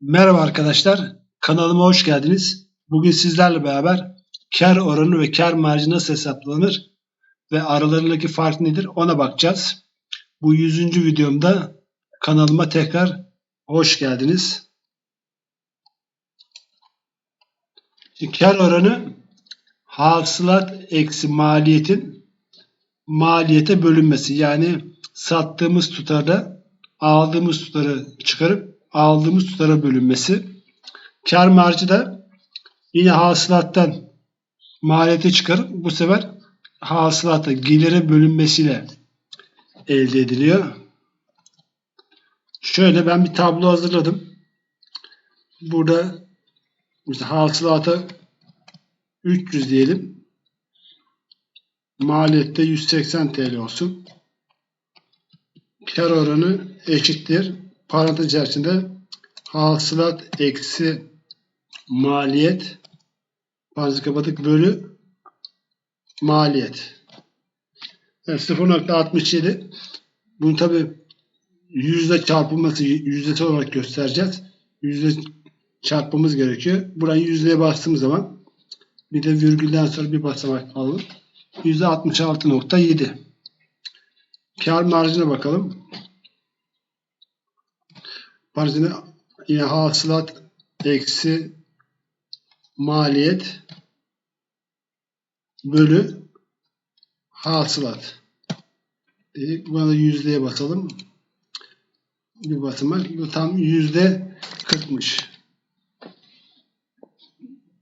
Merhaba arkadaşlar, kanalıma hoş geldiniz. Bugün sizlerle beraber kar oranı ve kar marjı nasıl hesaplanır ve aralarındaki fark nedir ona bakacağız. Bu 100. videomda kanalıma tekrar hoş geldiniz. Şimdi kar oranı hasılat eksi maliyetin maliyete bölünmesi. Yani sattığımız tutarda aldığımız tutarı çıkarıp aldığımız tutara bölünmesi. Kar marjı da yine hasılattan maliyete çıkarıp bu sefer hasılata gelire bölünmesiyle elde ediliyor. Şöyle ben bir tablo hazırladım. Burada işte hasılata 300 diyelim. Maliyette 180 TL olsun. Kar oranı eşittir. Parantez içerisinde hasılat eksi maliyet parantez kapatık bölü maliyet. Evet, 0.67 bunu tabi yüzde çarpılması yüzdesi olarak göstereceğiz. Yüzde çarpmamız gerekiyor. Burayı yüzdeye bastığımız zaman bir de virgülden sonra bir basamak alalım. Yüzde 66.7 Kar marjına bakalım. Marjine yine hasılat eksi maliyet bölü hasılat. Dedik. Buna da yüzdeye basalım. Bir basamak. Bu tam yüzde kırkmış.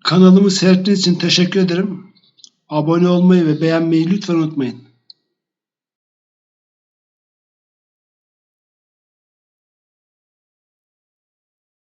Kanalımı seyrettiğiniz için teşekkür ederim. Abone olmayı ve beğenmeyi lütfen unutmayın.